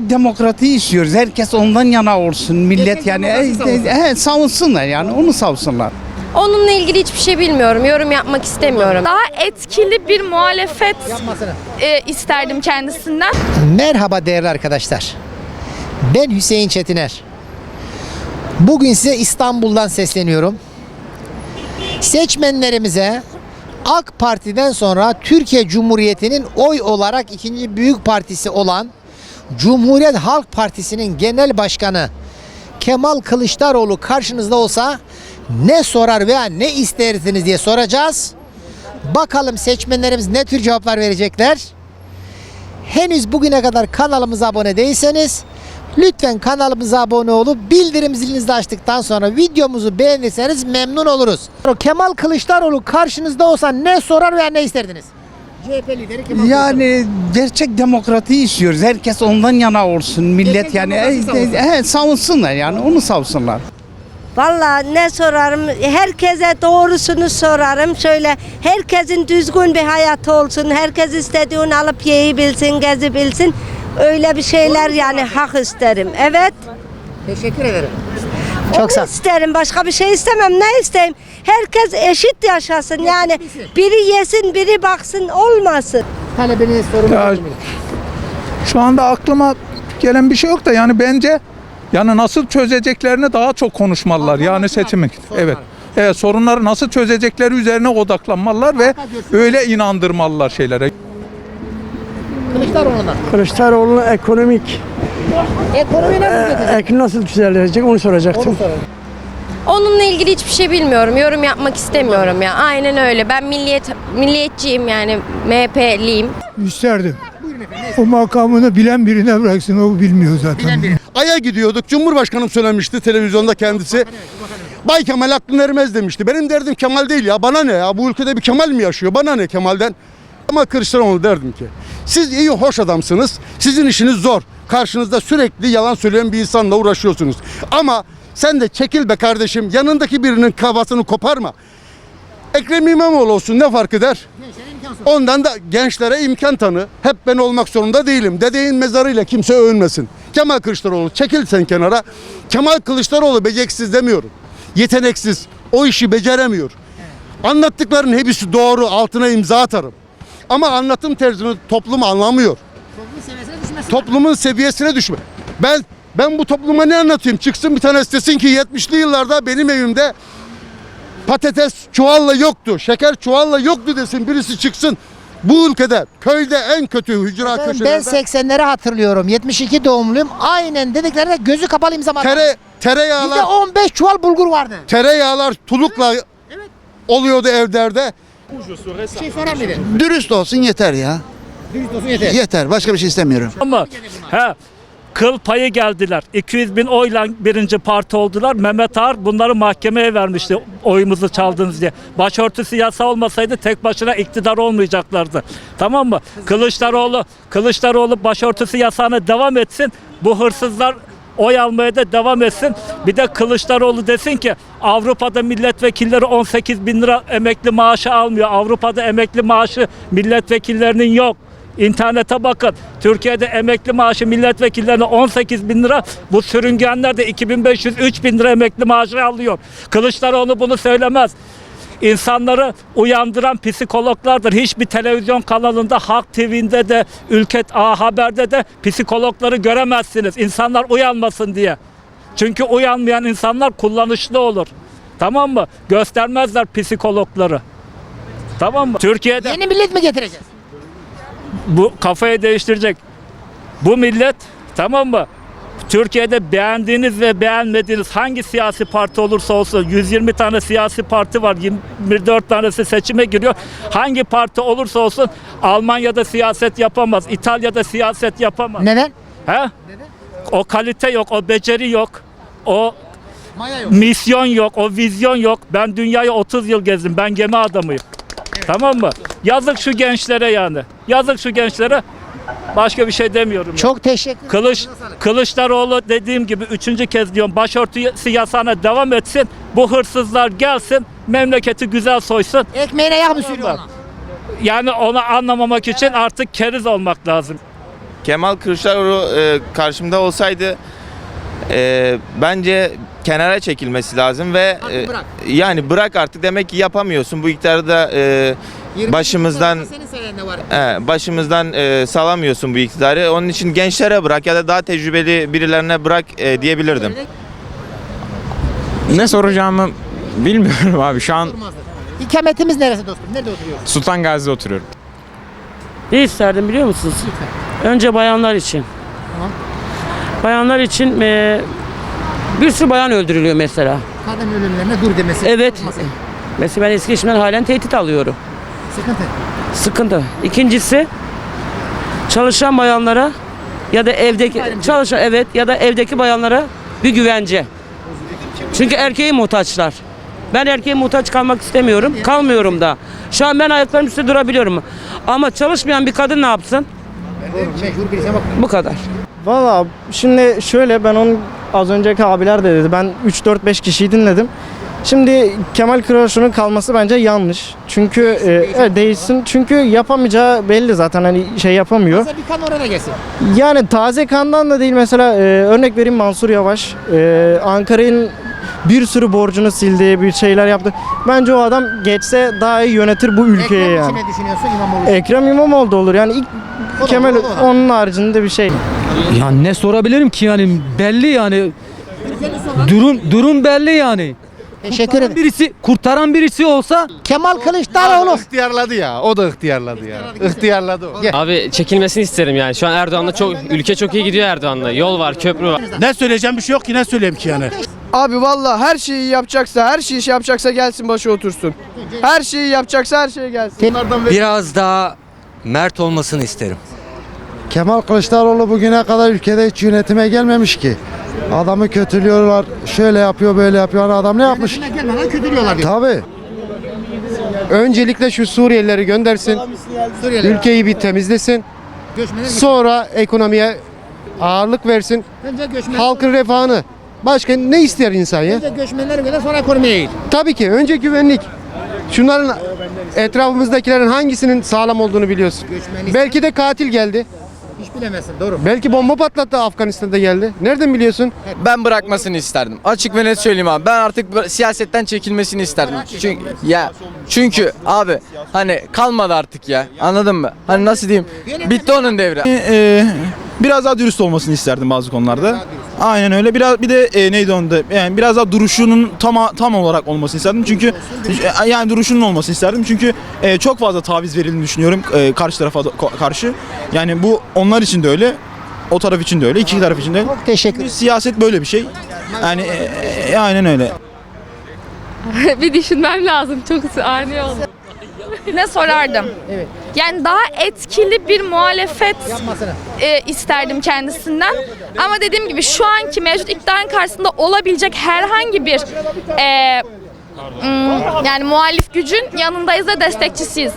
Demokratiyi istiyoruz. Herkes ondan yana olsun. Millet yani e, e, savunsunlar yani onu savunsunlar. Onunla ilgili hiçbir şey bilmiyorum. Yorum yapmak istemiyorum. Daha etkili bir muhalefet e, isterdim kendisinden. Merhaba değerli arkadaşlar. Ben Hüseyin Çetiner. Bugün size İstanbul'dan sesleniyorum. Seçmenlerimize AK Parti'den sonra Türkiye Cumhuriyeti'nin oy olarak ikinci büyük partisi olan Cumhuriyet Halk Partisi'nin genel başkanı Kemal Kılıçdaroğlu karşınızda olsa ne sorar veya ne istersiniz diye soracağız. Bakalım seçmenlerimiz ne tür cevaplar verecekler. Henüz bugüne kadar kanalımıza abone değilseniz lütfen kanalımıza abone olup bildirim zilinizi açtıktan sonra videomuzu beğenirseniz memnun oluruz. Kemal Kılıçdaroğlu karşınızda olsa ne sorar veya ne isterdiniz? CHP lideri Kemal Yani gerçek demokratiyi istiyoruz. Herkes ondan yana olsun. Millet Herkes yani demokrasi e, e, e, savunsunlar yani onu savunsunlar. Vallahi ne sorarım? Herkese doğrusunu sorarım. Şöyle herkesin düzgün bir hayatı olsun. Herkes istediğini alıp yiyebilsin, gezebilsin. Öyle bir şeyler yani hak isterim. Evet. Teşekkür ederim. Çok sağ isterim. Başka bir şey istemem. Ne isteyeyim? Herkes eşit yaşasın. Yani biri yesin, biri baksın olmasın. Talebiniz sorun Ya- Şu anda aklıma gelen bir şey yok da yani bence yani nasıl çözeceklerini daha çok konuşmalılar. Yani seçimi. Evet. Evet sorunları nasıl çözecekleri üzerine odaklanmalılar ve öyle inandırmalılar şeylere. Kılıçdaroğlu'ndan. Kılıçdaroğlu ekonomik Ekonomi nasıl düzelecek? ek nasıl düzelecek onu soracaktım. Onu soralım. Onunla ilgili hiçbir şey bilmiyorum. Yorum yapmak istemiyorum ya. Aynen öyle. Ben milliyet milliyetçiyim yani MHP'liyim. İsterdim. O makamını bilen birine bıraksın o bilmiyor zaten. Ay'a gidiyorduk. Cumhurbaşkanım söylemişti televizyonda kendisi. Bay Kemal aklın ermez demişti. Benim derdim Kemal değil ya. Bana ne ya? Bu ülkede bir Kemal mi yaşıyor? Bana ne Kemal'den? Ama Kılıçdaroğlu derdim ki. Siz iyi hoş adamsınız. Sizin işiniz zor. Karşınızda sürekli yalan söyleyen bir insanla uğraşıyorsunuz. Ama sen de çekil be kardeşim. Yanındaki birinin kafasını koparma. Ekrem İmamoğlu olsun ne fark eder? Ondan da gençlere imkan tanı. Hep ben olmak zorunda değilim. Dedeğin mezarıyla kimse övünmesin. Kemal Kılıçdaroğlu çekil sen kenara. Kemal Kılıçdaroğlu beceriksiz demiyorum. Yeteneksiz. O işi beceremiyor. Anlattıkların hepsi doğru. Altına imza atarım. Ama anlatım terzini toplum anlamıyor. Toplumun seviyesine düşme. Ben ben bu topluma ne anlatayım? Çıksın bir tanesi desin ki 70'li yıllarda benim evimde patates çuvalla yoktu, şeker çuvalla yoktu desin birisi çıksın. Bu ülkede köyde en kötü hücra Ben köşelerde 80'leri hatırlıyorum. 72 doğumluyum. Aynen dediklerinde gözü kapalı imza var. tere, Bizde tereyağlar 15 çuval bulgur vardı. tereyağlar tulukla oluyordu evlerde. Şey? Dürüst olsun yeter ya. Dürüst olsun yeter. Yeter. Başka bir şey istemiyorum. Ama he, kıl payı geldiler. 200 bin oyla birinci parti oldular. Mehmet Ağar bunları mahkemeye vermişti oyumuzu çaldınız diye. Başörtüsü yasa olmasaydı tek başına iktidar olmayacaklardı. Tamam mı? Kılıçdaroğlu, Kılıçdaroğlu başörtüsü yasağına devam etsin. Bu hırsızlar oy almaya da devam etsin. Bir de Kılıçdaroğlu desin ki Avrupa'da milletvekilleri 18 bin lira emekli maaşı almıyor. Avrupa'da emekli maaşı milletvekillerinin yok. İnternete bakın. Türkiye'de emekli maaşı milletvekillerine 18 bin lira. Bu sürüngenler de 2500-3000 lira emekli maaşı alıyor. Kılıçdaroğlu bunu söylemez. İnsanları uyandıran psikologlardır. Hiçbir televizyon kanalında, Halk TV'nde de, Ülket A Haber'de de psikologları göremezsiniz. İnsanlar uyanmasın diye. Çünkü uyanmayan insanlar kullanışlı olur. Tamam mı? Göstermezler psikologları. Tamam mı? Türkiye'de Yeni millet mi getireceğiz? bu kafayı değiştirirek bu millet tamam mı? Türkiye'de beğendiğiniz ve beğenmediğiniz hangi siyasi parti olursa olsun 120 tane siyasi parti var 24 tanesi seçime giriyor. Hangi parti olursa olsun Almanya'da siyaset yapamaz. İtalya'da siyaset yapamaz. Neden? He? O kalite yok, o beceri yok. O Maya yok. misyon yok, o vizyon yok. Ben dünyayı 30 yıl gezdim. Ben gemi adamıyım. Tamam mı? Yazık şu gençlere yani. Yazık şu gençlere. Başka bir şey demiyorum. Çok ya. teşekkür Kılıç, Kılıçdaroğlu dediğim gibi üçüncü kez diyorum başörtüsü yasağına devam etsin. Bu hırsızlar gelsin memleketi güzel soysun. Ekmeğine yağ mı sürüyor ona? Yani onu anlamamak için artık keriz olmak lazım. Kemal Kılıçdaroğlu e, karşımda olsaydı e, bence kenara çekilmesi lazım ve e, bırak. E, yani bırak artık demek ki yapamıyorsun bu iktidarda e, Başımızdan senin başımızdan e, salamıyorsun bu iktidarı. Onun için gençlere bırak ya da daha tecrübeli birilerine bırak e, diyebilirdim. Ne soracağımı bilmiyorum abi. Şu an İkametimiz neresi dostum? Nerede oturuyorsun? Sultan Gazi'de oturuyorum. Ne isterdim biliyor musunuz? Önce bayanlar için. Bayanlar için eee, bir sürü bayan öldürülüyor mesela. Kadın ölümlerine dur demesi. Evet. Mesela ben eski işimden halen tehdit alıyorum. Sıkıntı. Sıkıntı. İkincisi çalışan bayanlara ya da evdeki çalışan evet ya da evdeki bayanlara bir güvence. Çünkü erkeğe muhtaçlar. Ben erkeğe muhtaç kalmak istemiyorum. Kalmıyorum da. Şu an ben ayaklarım üstünde durabiliyorum. Ama çalışmayan bir kadın ne yapsın? Bu kadar. Valla şimdi şöyle ben onun az önceki abiler de dedi. Ben 3-4-5 kişiyi dinledim. Şimdi Kemal Kılıçdaroğlu'nun kalması bence yanlış. Çünkü e, evet, değilsin. Çünkü yapamayacağı belli zaten hani şey yapamıyor. Mesela bir kan oraya gelsin. Yani taze kandan da değil mesela e, örnek vereyim Mansur Yavaş. E, Ankara'nın bir sürü borcunu sildi, bir şeyler yaptı. Bence o adam geçse daha iyi yönetir bu ülkeyi Ekrem yani. için ne düşünüyorsun İmamoğlu? için? Ekrem İmamoğlu da olur. Yani ilk O da Kemal olur, o da. onun haricinde bir şey. Ya ne sorabilirim ki yani belli yani durum durum belli yani. Teşekkür ederim. Birisi kurtaran birisi olsa Kemal Kılıçdaroğlu. İhtiyarladı ya. O da ihtiyarladı ya. İhtiyarladı o. Abi çekilmesini isterim yani. Şu an Erdoğan'la çok ülke çok iyi gidiyor Erdoğan'la. Yol var, köprü var. Ne söyleyeceğim bir şey yok ki ne söyleyeyim ki yani. Abi valla her şeyi yapacaksa, her şeyi şey yapacaksa gelsin başı otursun. Her şeyi yapacaksa her şeye gelsin. Biraz daha mert olmasını isterim. Kemal Kılıçdaroğlu bugüne kadar ülkede hiç yönetime gelmemiş ki. Adamı kötülüyorlar. Şöyle yapıyor, böyle yapıyor. Hani adam ne yapmış? Yönetime gelmeden kötülüyorlar diyor. Tabii. Öncelikle şu Suriyelileri göndersin. Suriyeliler. Ülkeyi bir temizlesin. Göçmenler Sonra ekonomiye ağırlık versin. Önce göçmenler. Halkın refahını. Başka ne ister insan ya? Önce göçmenler gönder sonra ekonomiye eğil. Tabii ki önce güvenlik. Şunların etrafımızdakilerin hangisinin sağlam olduğunu biliyorsun. Belki de katil geldi. Hiç bilemezsin doğru. Belki bomba patlattı Afganistan'da geldi. Nereden biliyorsun? Ben bırakmasını isterdim. Açık ve net söyleyeyim abi. Ben artık bıra- siyasetten çekilmesini isterdim. Çünkü ya çünkü abi hani kalmadı artık ya. Anladın mı? Hani nasıl diyeyim? Bitti onun devri. Ee, biraz daha dürüst olmasını isterdim bazı konularda. Aynen öyle. Biraz bir de e, neydi onda? Yani biraz daha duruşunun tam tam olarak olmasını isterdim. Çünkü e, yani duruşunun olmasını isterdim. Çünkü e, çok fazla taviz verildiğini düşünüyorum e, karşı tarafa da- ko- karşı. Yani bu onlar için de öyle. O taraf için de öyle. iki taraf için de öyle. Çok teşekkür ederim. Siyaset böyle bir şey. Yani e, e, aynen öyle. bir düşünmem lazım. Çok ani oldu. ne sorardım? Evet. Yani daha etkili bir muhalefet e, isterdim kendisinden. Ama dediğim gibi şu anki mevcut iktidarın karşısında olabilecek herhangi bir e, yani muhalif gücün yanındayız ve destekçisiyiz.